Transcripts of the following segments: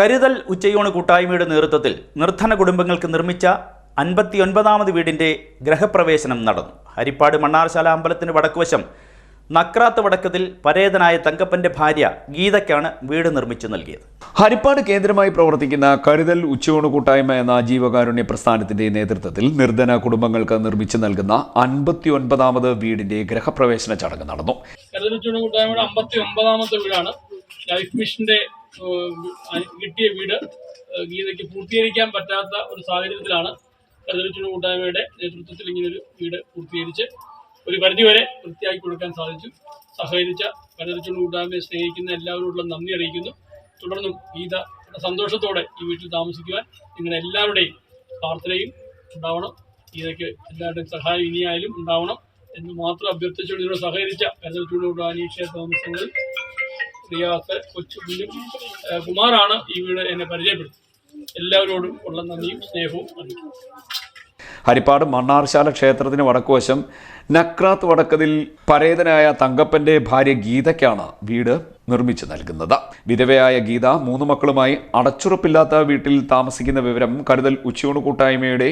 കരുതൽ ഉച്ചയൂണ് കൂട്ടായ്മയുടെ നേതൃത്വത്തിൽ നിർധന കുടുംബങ്ങൾക്ക് നിർമ്മിച്ച അൻപത്തിയൊൻപതാമത് വീടിന്റെ ഗ്രഹപ്രവേശനം നടന്നു. ഹരിപ്പാട് മണ്ണാർശാല അമ്പലത്തിന് വടക്കുവശം നക്രാത്ത് വടക്കത്തിൽ പരേതനായ തങ്കപ്പന്റെ ഭാര്യ ഗീതയ്ക്കാണ് വീട് നിർമ്മിച്ചു നൽകിയത്. ഹരിപ്പാട് കേന്ദ്രമായി പ്രവർത്തിക്കുന്ന കരുതൽ ഉച്ചയൂണ് കൂട്ടായ്മ എന്ന ജീവകാരുണ്യ പ്രസ്ഥാനത്തിന്റെ നേതൃത്വത്തിൽ നിർധന കുടുംബങ്ങൾക്ക് നിർമ്മിച്ചു നൽകുന്ന അൻപത്തി ഒൻപതാമത് വീടിന്റെ ഗ്രഹപ്രവേശന ചടങ്ങ് നടന്നു. കരുതലുച്ചൂട് കൂട്ടായ്മയുടെ അമ്പത്തി ഒമ്പതാമത്തെ വീടാണ് ലൈഫ് മിഷന്റെ കിട്ടിയ വീട് ഗീതയ്ക്ക് പൂർത്തീകരിക്കാൻ പറ്റാത്ത ഒരു സാഹചര്യത്തിലാണ് കരുതലിച്ചു കൂട്ടായ്മയുടെ നേതൃത്വത്തിൽ ഇങ്ങനൊരു വീട് പൂർത്തീകരിച്ച് ഒരു പരിധിവരെ വൃത്തിയാക്കി കൊടുക്കാൻ സാധിച്ചു. സഹകരിച്ച കരുതലിച്ചു കൂട്ടായ്മയെ സ്നേഹിക്കുന്ന എല്ലാവരോടുള്ള നന്ദി അറിയിക്കുന്നു. തുടർന്നും ഗീത സന്തോഷത്തോടെ ഈ വീട്ടിൽ താമസിക്കുവാൻ നിങ്ങളുടെ എല്ലാവരുടെയും പ്രാർത്ഥനയും ഉണ്ടാവണം. ഗീതയ്ക്ക് എല്ലാവരുടെയും സഹായം ഇനിയായാലും ഉണ്ടാവണം എന്ന് മാത്രം അഭ്യർത്ഥിച്ചുകൊണ്ട് ഇതിനോട് സഹകരിച്ച കരുതൽച്ചൂട് അനീക്ഷ താമസങ്ങളിൽ റിയാസ് ഏഹ് കുമാറാണ് ഈ വീട് എന്നെ പരിചയപ്പെടുത്തി എല്ലാവരോടും ഉള്ള നന്ദിയും സ്നേഹവും ഹരിപ്പാട് മണ്ണാർശാല ക്ഷേത്രത്തിന് വടക്കുവശം നക്രാത്ത് വടക്കതിൽ പരേതനായ തങ്കപ്പന്റെ ഭാര്യ ഗീതയ്ക്കാണ് വീട് നിർമ്മിച്ചു നൽകുന്നത്. വിധവയായ ഗീത മൂന്ന് മക്കളുമായി അടച്ചുറപ്പില്ലാത്ത വീട്ടിൽ താമസിക്കുന്ന വിവരം കരുതൽ ഉച്ചയൂണ് കൂട്ടായ്മയുടെ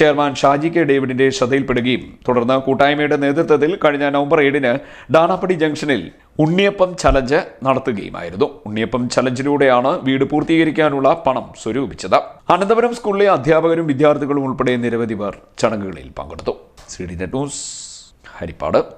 ചെയർമാൻ ഷാജി കെ ഡേവിഡിന്റെ ശ്രദ്ധയിൽപ്പെടുകയും തുടർന്ന് കൂട്ടായ്മയുടെ നേതൃത്വത്തിൽ കഴിഞ്ഞ നവംബർ ഏഴിന് ഡാണാപ്പടി ജംഗ്ഷനിൽ ഉണ്ണിയപ്പം ചലഞ്ച് നടത്തുകയുമായിരുന്നു. ഉണ്ണിയപ്പം ചലഞ്ചിലൂടെയാണ് വീട് പൂർത്തീകരിക്കാനുള്ള പണം സ്വരൂപിച്ചത്. അനന്തപുരം സ്കൂളിലെ അധ്യാപകരും വിദ്യാർത്ഥികളും ഉൾപ്പെടെ നിരവധി പേർ ചടങ്ങുകളിൽ പങ്കെടുത്തു. ന്യൂസ് ഹരിപ്പാട്.